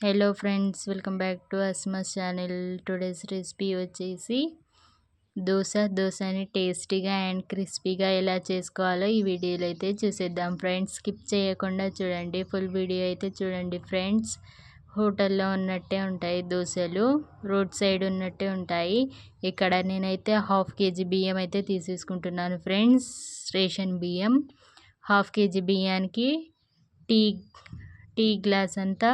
Hello friends welcome back to అస్మస్ channel today's recipe వచ్చేసి దోశ దోశని టేస్టీగా అండ్ క్రిస్పీగా ఎలా చేసుకోవాలో ఈ వీడియోలో అయితే చూసేద్దాం ఫ్రెండ్స్ స్కిప్ చేయకుండా చూడండి ఫుల్ వీడియో అయితే చూడండి ఫ్రెండ్స్ హోటల్లో ఉన్నట్టే ఉంటాయి దోశలు రోడ్ సైడ్ ఉన్నట్టే ఉంటాయి. ఇక్కడ నేనైతే హాఫ్ కేజీ బియ్యం అయితే తీసేసుకుంటున్నాను ఫ్రెండ్స్ రేషన్ బియ్యం హాఫ్ కేజీ బియ్యానికి టీ టీ గ్లాస్ అంతా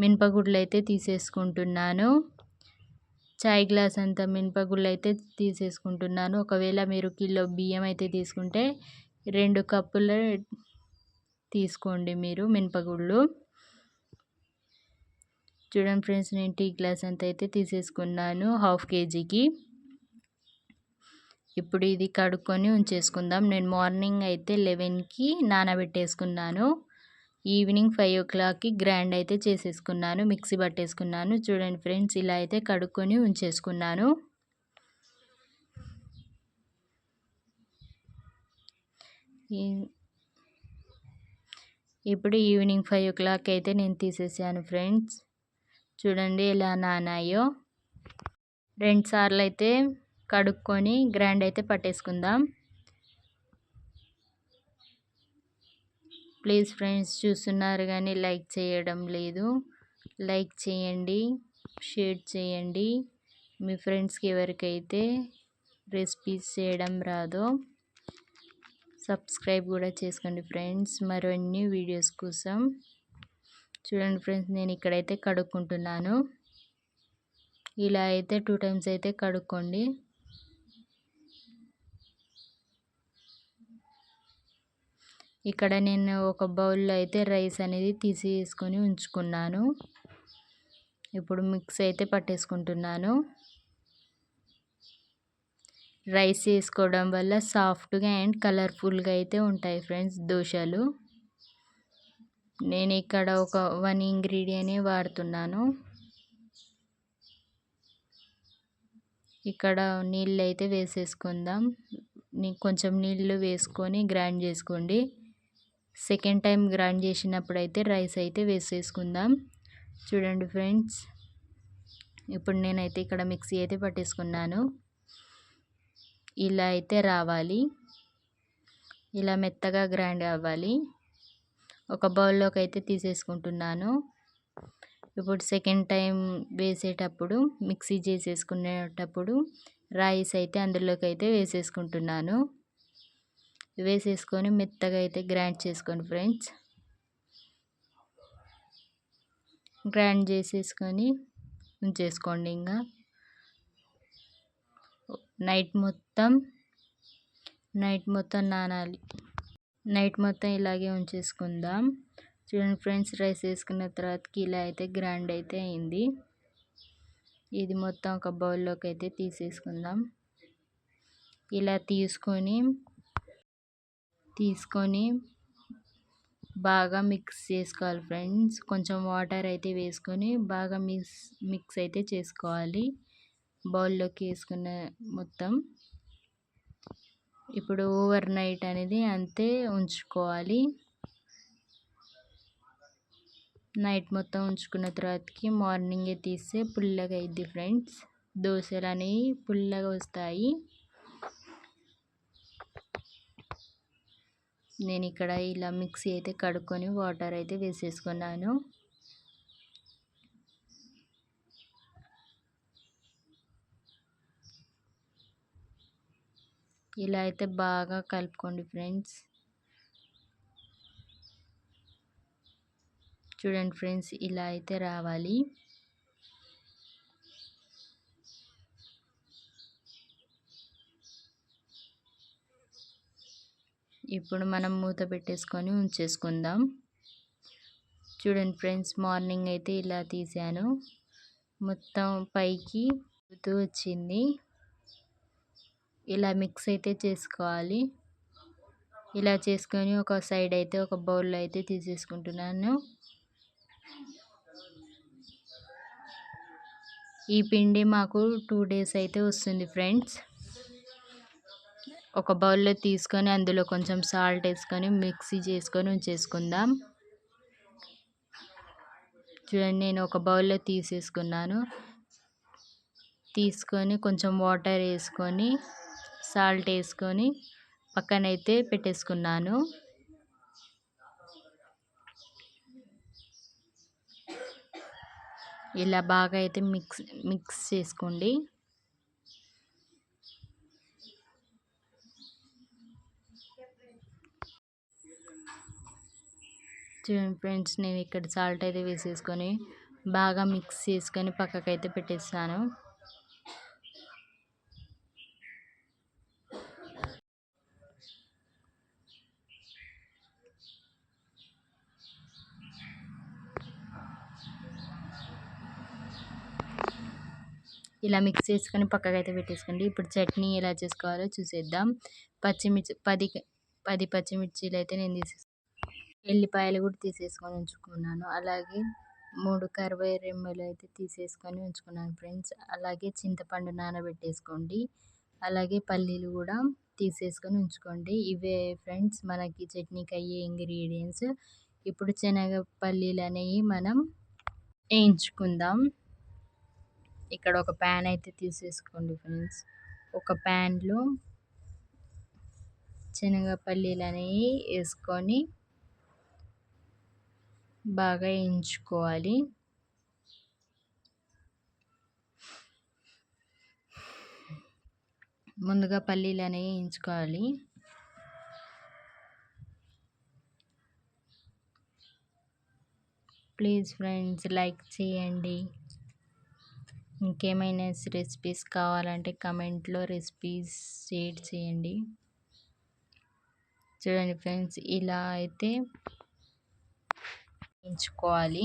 మినపగుడ్లు అయితే తీసేసుకుంటున్నాను. చాయ్ గ్లాస్ అంత మినపగుళ్ళు అయితే తీసేసుకుంటున్నాను. ఒకవేళ మీరు కిలో బియ్యం అయితే తీసుకుంటే రెండు కప్పుల తీసుకోండి మీరు మినపగుళ్ళు చూడండి ఫ్రెండ్స్ నేను టీ గ్లాస్ అంత అయితే తీసేసుకున్నాను హాఫ్ కేజీకి. ఇప్పుడు ఇది కడుక్కొని ఉంచేసుకుందాం. నేను మార్నింగ్ అయితే లెవెన్కి నానబెట్టేసుకున్నాను. ఈవినింగ్ ఫైవ్ ఓ క్లాక్కి గ్రైండ్ అయితే చేసేసుకున్నాను. మిక్సీ పట్టేసుకున్నాను. చూడండి ఫ్రెండ్స్ ఇలా అయితే కడుక్కొని ఉంచేసుకున్నాను. ఇప్పుడు ఈవినింగ్ ఫైవ్ ఓ క్లాక్ అయితే నేను తీసేసాను ఫ్రెండ్స్. చూడండి ఎలా నానాయో. రెండు సార్లు అయితే కడుక్కొని గ్రైండ్ అయితే పట్టేసుకుందాం. ప్లీజ్ ఫ్రెండ్స్ చూస్తున్నారు కానీ లైక్ చేయడం లేదు. లైక్ చేయండి షేర్ చేయండి. మీ ఫ్రెండ్స్కి ఎవరికైతే రెసిపీస్ చేయడం రాదో సబ్స్క్రైబ్ కూడా చేసుకోండి ఫ్రెండ్స్. మరిన్ని వీడియోస్ కోసం చూడండి ఫ్రెండ్స్ నేను ఇక్కడైతే కడుక్కుంటున్నాను. ఇలా అయితే టూ టైమ్స్ అయితే కడుక్కోండి. ఇక్కడ నేను ఒక బౌల్లో అయితే రైస్ అనేది తీసేసుకొని ఉంచుకున్నాను. ఇప్పుడు మిక్స్ అయితే పట్టేసుకుంటున్నాను. రైస్ వేసుకోవడం వల్ల సాఫ్ట్గా అండ్ కలర్ఫుల్గా అయితే ఉంటాయి ఫ్రెండ్స్ దోశలు. నేను ఇక్కడ ఒక వన్ ఇంగ్రీడియంట్ వాడుతున్నాను. ఇక్కడ నీళ్ళు అయితే వేసేసుకుందాం. కొంచెం నీళ్ళు వేసుకొని గ్రైండ్ చేసుకోండి. సెకండ్ టైం గ్రైండ్ చేసినప్పుడు అయితే రైస్ అయితే వేసేసుకుందాం. చూడండి ఫ్రెండ్స్. ఇప్పుడు నేనైతే ఇక్కడ మిక్సీ అయితే పట్టేసుకున్నాను. ఇలా అయితే రావాలి. ఇలా మెత్తగా గ్రైండ్ అవ్వాలి. ఒక బౌల్లోకి అయితే తీసేసుకుంటున్నాను. ఇప్పుడు సెకండ్ టైం వేసేటప్పుడు మిక్సీ చేసేసుకునేటప్పుడు రైస్ అయితే అందులోకి అయితే వేసేసుకుంటున్నాను. వేసేసుకొని మెత్తగా అయితే గ్రైండ్ చేసుకోండి ఫ్రెండ్స్. గ్రైండ్ చేసేసుకొని ఉంచేసుకోండి ఇంకా. నైట్ మొత్తం నైట్ మొత్తం నానాలి. నైట్ మొత్తం ఇలాగే ఉంచేసుకుందాం. చూడండి ఫ్రెండ్స్ రైస్ వేసుకున్న తర్వాతకి ఇలా అయితే గ్రైండ్ అయితే అయింది. ఇది మొత్తం ఒక బౌల్లోకి అయితే తీసేసుకుందాం. ఇలా తీసుకొని తీసుకొని బాగా మిక్స్ చేసుకోవాలి ఫ్రెండ్స్. కొంచెం వాటర్ అయితే వేసుకొని బాగా మిక్స్ మిక్స్ అయితే చేసుకోవాలి. బౌల్లోకి వేసుకున్న మొత్తం. ఇప్పుడు ఓవర్ నైట్ అనేది అంతే ఉంచుకోవాలి. నైట్ మొత్తం ఉంచుకున్న తర్వాతకి మార్నింగే తీస్తే పుల్లగా అయింది ఫ్రెండ్స్. దోశలు అనేవి పుల్లగా వస్తాయి. నేను ఇక్కడ ఇలా మిక్సీ అయితే కడుక్కొని వాటర్ అయితే వేసేసుకున్నాను. ఇలా అయితే బాగా కలుపుకోండి ఫ్రెండ్స్. చూడండి ఫ్రెండ్స్ ఇలా అయితే రావాలి. ఇప్పుడు మనం మూత పెట్టేసుకొని ఉంచేసుకుందాం. చూడండి ఫ్రెండ్స్ మార్నింగ్ అయితే ఇలా తీసాను. మొత్తం పైకి వచ్చింది. ఇలా మిక్స్ అయితే చేసుకోవాలి. ఇలా చేసుకొని ఒక సైడ్ అయితే ఒక బౌల్లో అయితే తీసేసుకుంటున్నాను. ఈ పిండి మాకు టూ డేస్ అయితే వస్తుంది ఫ్రెండ్స్. ఒక బౌల్లో తీసుకొని అందులో కొంచెం సాల్ట్ వేసుకొని మిక్సీ చేసుకొని ఉంచేసుకుందాం. చూడండి నేను ఒక బౌల్లో తీసేసుకున్నాను. తీసుకొని కొంచెం వాటర్ వేసుకొని సాల్ట్ వేసుకొని పక్కనైతే పెట్టేసుకున్నాను. ఇలా బాగా అయితే మిక్స్ మిక్స్ చేసుకోండి. ఫ్రెండ్స్ నేను ఇక్కడ సాల్ట్ అయితే వేసేసుకొని బాగా మిక్స్ చేసుకొని పక్కకైతే పెట్టేస్తాను. ఇలా మిక్స్ చేసుకొని పక్కకైతే పెట్టేసుకోండి. ఇప్పుడు చట్నీ ఎలా చేసుకోవాలో చూసేద్దాం. పచ్చిమిర్చి పది పది పచ్చిమిర్చీలు అయితే నేను తీసేసుకున్నాను ఎల్లిపాయలు కూడా తీసేసుకొని ఉంచుకున్నాను. అలాగే మూడు కరివే రెమ్మలు అయితే తీసేసుకొని ఉంచుకున్నాను ఫ్రెండ్స్. అలాగే చింతపండు నానబెట్టేసుకోండి. అలాగే పల్లీలు కూడా తీసేసుకొని ఉంచుకోండి. ఇవే ఫ్రెండ్స్ మనకి చట్నీకి అయ్యే ఇంగ్రీడియంట్స్. ఇప్పుడు శనగ పల్లీలు అనేవి మనం వేయించుకుందాం. ఇక్కడ ఒక ప్యాన్ అయితే తీసేసుకోండి ఫ్రెండ్స్. ఒక ప్యాన్లో శనగపల్లీలు అనేవి వేసుకొని బాగా వేయించుకోవాలి ముందుగా పల్లీలు అనేవి వేయించుకోవాలి ప్లీజ్ ఫ్రెండ్స్ లైక్ చేయండి. ఇంకేమైనా రెసిపీస్ కావాలంటే కమెంట్లో రెసిపీస్ షేర్ చేయండి. చూడండి ఫ్రెండ్స్ ఇలా అయితే ఎంచుకోవాలి.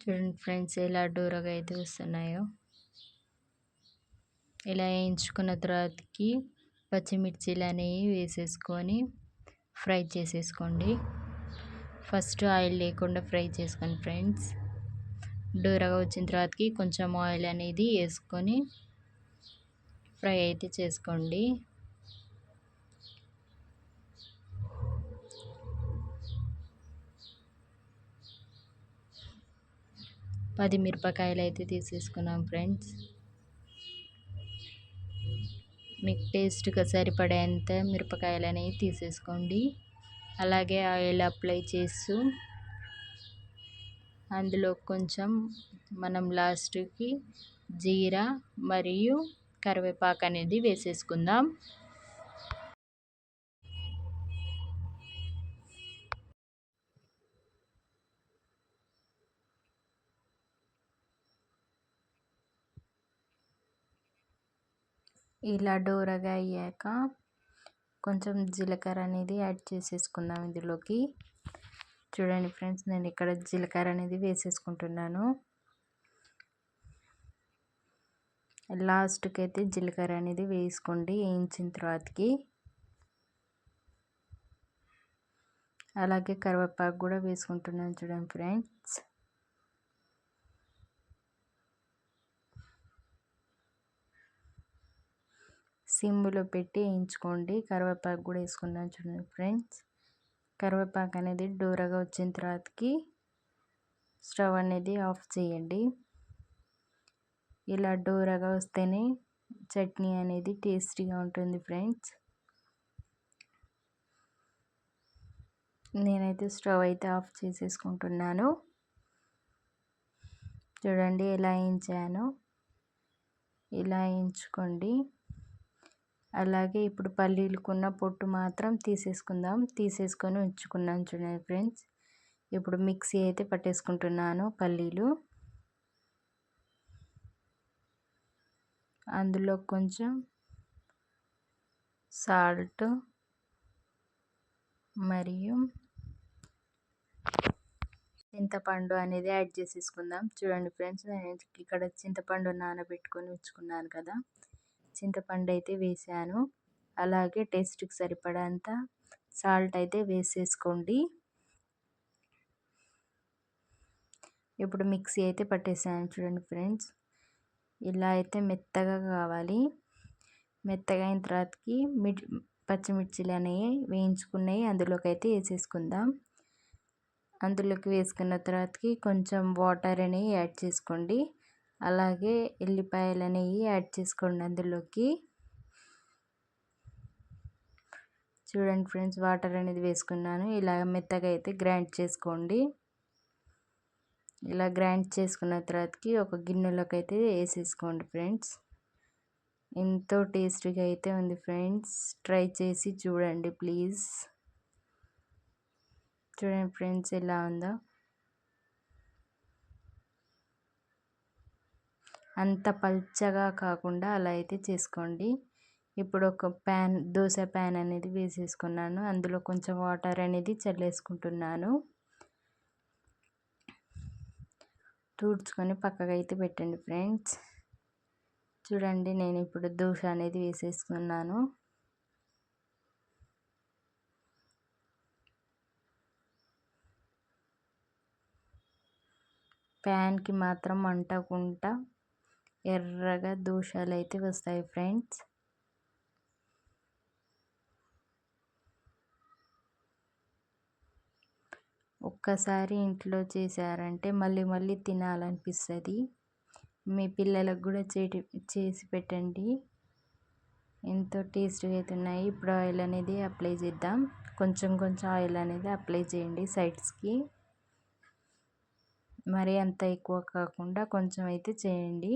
చూడండి ఫ్రెండ్స్ ఎలా డోరగా అయితే వస్తున్నాయో. ఇలా వేయించుకున్న తర్వాతకి పచ్చిమిర్చీలు అనేవి వేసేసుకొని ఫ్రై చేసేసుకోండి. ఫస్ట్ ఆయిల్ లేకుండా ఫ్రై చేసుకోండి ఫ్రెండ్స్. డోరగా వచ్చిన తర్వాతకి కొంచెం ఆయిల్ అనేది వేసుకొని ఫ్రై అయితే చేసుకోండి. పది మిరపకాయలు అయితే తీసేసుకున్నాం ఫ్రెండ్స్. మీకు టేస్ట్గా సరిపడేంత మిరపకాయలు అనేవి తీసేసుకోండి. అలాగే ఆయిల్ అప్లై చేస్తూ అందులో కొంచెం మనం లాస్ట్కి జీరా మరియు కరివేపాకు అనేది వేసేసుకుందాం. ఇలా డోరగా అయ్యాక కొంచెం జీలకర్ర అనేది యాడ్ చేసేసుకుందాం ఇందులోకి. చూడండి ఫ్రెండ్స్ నేను ఇక్కడ జీలకర్ర అనేది వేసేసుకుంటున్నాను. లాస్ట్కి అయితే జీలకర్ర అనేది వేసుకోండి వేయించిన తర్వాతకి. అలాగే కరివేపాకు కూడా వేసుకుంటున్నాను చూడండి ఫ్రెండ్స్. సిమ్లో పెట్టి వేయించుకోండి కరివేపాకు కూడా వేసుకున్నాను చూడండి ఫ్రెండ్స్. కరివేపాకు అనేది డోరగా వచ్చిన తర్వాతకి స్టవ్ అనేది ఆఫ్ చేయండి. ఇలా డోరగా వస్తేనే చట్నీ అనేది టేస్టీగా ఉంటుంది ఫ్రెండ్స్. నేనైతే స్టవ్ అయితే ఆఫ్ చేసేసుకుంటున్నాను. చూడండి ఎలా వేయించాను. ఇలా వేయించుకోండి. అలాగే ఇప్పుడు పల్లీలకున్న పొట్టు మాత్రం తీసేసుకుందాం. తీసేసుకొని ఉంచుకున్నాను చూడండి ఫ్రెండ్స్. ఇప్పుడు మిక్సీ అయితే పట్టేసుకుంటున్నాను పల్లీలు. అందులో కొంచెం సాల్ట్ మరియు చింతపండు అనేది యాడ్ చేసేసుకుందాం. చూడండి ఫ్రెండ్స్ నేను ఇక్కడ చింతపండు నానబెట్టుకొని ఉంచుకున్నాను కదా. చింతపండు అయితే వేసాను. అలాగే టేస్ట్కి సరిపడంత సాల్ట్ అయితే వేసేసుకోండి. ఇప్పుడు మిక్సీ అయితే పట్టేసాను చూడండి ఫ్రెండ్స్. ఇలా అయితే మెత్తగా కావాలి. మెత్తగా అయిన తర్వాతకి మిర్ పచ్చిమిర్చిలు అనేవి వేయించుకున్నవి అందులోకి అయితే వేసేసుకుందాం. అందులోకి వేసుకున్న తర్వాతకి కొంచెం వాటర్ అనేవి యాడ్ చేసుకోండి. అలాగే ఎల్లిపాయలు అనేవి యాడ్ చేసుకోండి అందులోకి. చూడండి ఫ్రెండ్స్ వాటర్ అనేది వేసుకున్నాను. ఇలా మెత్తగా అయితే గ్రైండ్ చేసుకోండి. ఇలా గ్రైండ్ చేసుకున్న తర్వాతకి ఒక గిన్నెలోకి అయితే వేసేసుకోండి ఫ్రెండ్స్. ఎంతో టేస్టీగా అయితే ఉంది ఫ్రెండ్స్. ట్రై చేసి చూడండి ప్లీజ్. చూడండి ఫ్రెండ్స్ ఎలా ఉందో. అంత పల్చగా కాకుండా అలా అయితే చేసుకోండి. ఇప్పుడు ఒక ప్యాన్ దోశ ప్యాన్ అనేది వేసేసుకున్నాను. అందులో కొంచెం వాటర్ అనేది చల్లేసుకుంటున్నాను. తుడుచుకొని పక్కకైతే పెట్టండి ఫ్రెండ్స్. చూడండి నేను ఇప్పుడు దోశ అనేది వేసేసుకున్నాను. ప్యాన్కి మాత్రం అంటకుండా ఎర్రగా దోషాలు అయితే వస్తాయి ఫ్రెండ్స్. ఒక్కసారి ఇంట్లో చేశారంటే మళ్ళీ మళ్ళీ తినాలనిపిస్తుంది. మీ పిల్లలకు కూడా చేటి చేసి పెట్టండి. ఎంతో టేస్ట్గా అయితే ఉన్నాయి. ఇప్పుడు ఆయిల్ అనేది అప్లై చేద్దాం. కొంచెం కొంచెం ఆయిల్ అనేది అప్లై చేయండి సైడ్స్కి. మరీ అంత ఎక్కువ కాకుండా కొంచెం అయితే చేయండి.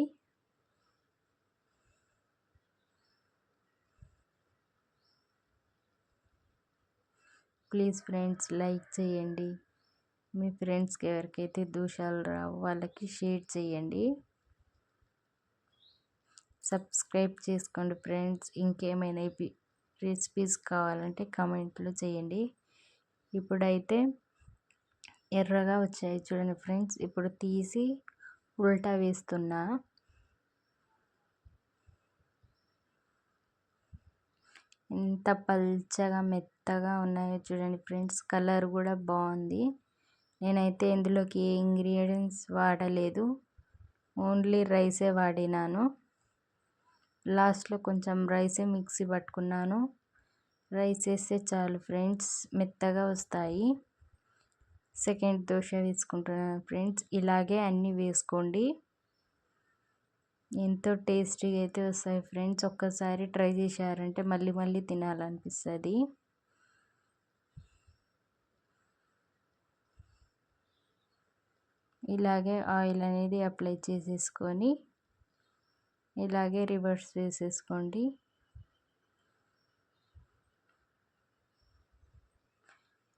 ప్లీజ్ ఫ్రెండ్స్ లైక్ చేయండి. మీ ఫ్రెండ్స్కి ఎవరికైతే దోషాలు రావు వాళ్ళకి షేర్ చేయండి. సబ్స్క్రైబ్ చేసుకోండి ఫ్రెండ్స్. ఇంకేమైనా రెసిపీస్ కావాలంటే కామెంట్లో చేయండి. ఇప్పుడైతే ఎర్రగా వచ్చాయి చూడండి ఫ్రెండ్స్. ఇప్పుడు తీసి ఉల్టా వేస్తున్నా. ఎంత పల్చగా మెత్తగా ఉన్నాయో చూడండి ఫ్రెండ్స్. కలర్ కూడా బాగుంది. నేనైతే ఇందులోకి ఏ ఇంగ్రీడియంట్స్ వాడలేదు. ఓన్లీ రైసే వాడినాను. లాస్ట్లో కొంచెం రైసే మిక్సీ పట్టుకున్నాను. రైస్ వేస్తే చాలు ఫ్రెండ్స్ మెత్తగా వస్తాయి. సెకండ్ దోశ వేసుకుంటున్నాను ఫ్రెండ్స్. ఇలాగే అన్నీ వేసుకోండి. ఎంతో టేస్టీగా అయితే వస్తాయి ఫ్రెండ్స్. ఒక్కసారి ట్రై చేశారంటే మళ్ళీ మళ్ళీ తినాలనిపిస్తుంది. ఇలాగే ఆయిల్ అనేది అప్లై చేసేసుకొని ఇలాగే రివర్స్ వేసేసుకోండి.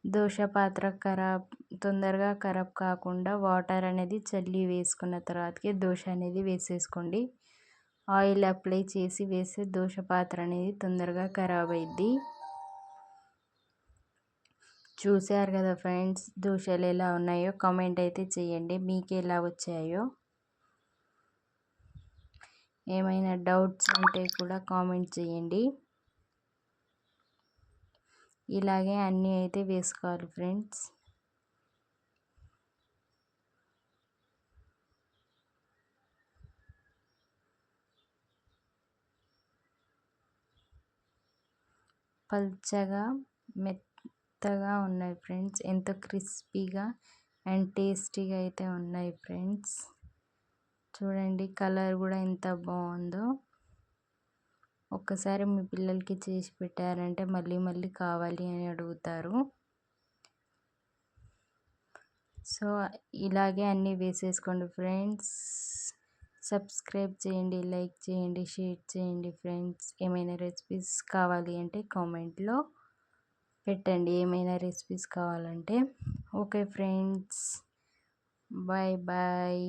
దోశ పాత్ర ఖరాబ్ తొందరగా ఖరాబ్ కాకుండా వాటర్ అనేది చల్లి వేసుకున్న తర్వాతకి దోశ అనేది వేసేసుకోండి. ఆయిల్ అప్లై చేసి వేస్తే దోశ పాత్ర అనేది తొందరగా ఖరాబ్ అయింది చూశారు కదా ఫ్రెండ్స్ దోశలు ఎలా ఉన్నాయో కామెంట్ అయితే చేయండి. మీకు ఎలా వచ్చాయో? ఏమైనా డౌట్స్ ఉంటే కూడా కామెంట్ చేయండి. ఇలాగే అన్నీ అయితే వేసుకోవాలి ఫ్రెండ్స్. పల్చగా మెత్తగా ఉన్నాయి ఫ్రెండ్స్. ఎంతో క్రిస్పీగా అండ్ టేస్టీగా అయితే ఉన్నాయి ఫ్రెండ్స్. చూడండి కలర్ కూడా ఎంత బాగుందో. ఒక్కసారి మీ పిల్లలకి చేసి పెట్టారంటే మళ్ళీ మళ్ళీ కావాలి అని అడుగుతారు. సో ఇలాగే అన్నీ వేసేసుకోండి ఫ్రెండ్స్. సబ్స్క్రైబ్ చేయండి లైక్ చేయండి షేర్ చేయండి ఫ్రెండ్స్. ఏమైనా రెసిపీస్ కావాలి అంటే కామెంట్లో పెట్టండి. ఏమైనా రెసిపీస్ కావాలంటే. Okay friends. Bye bye.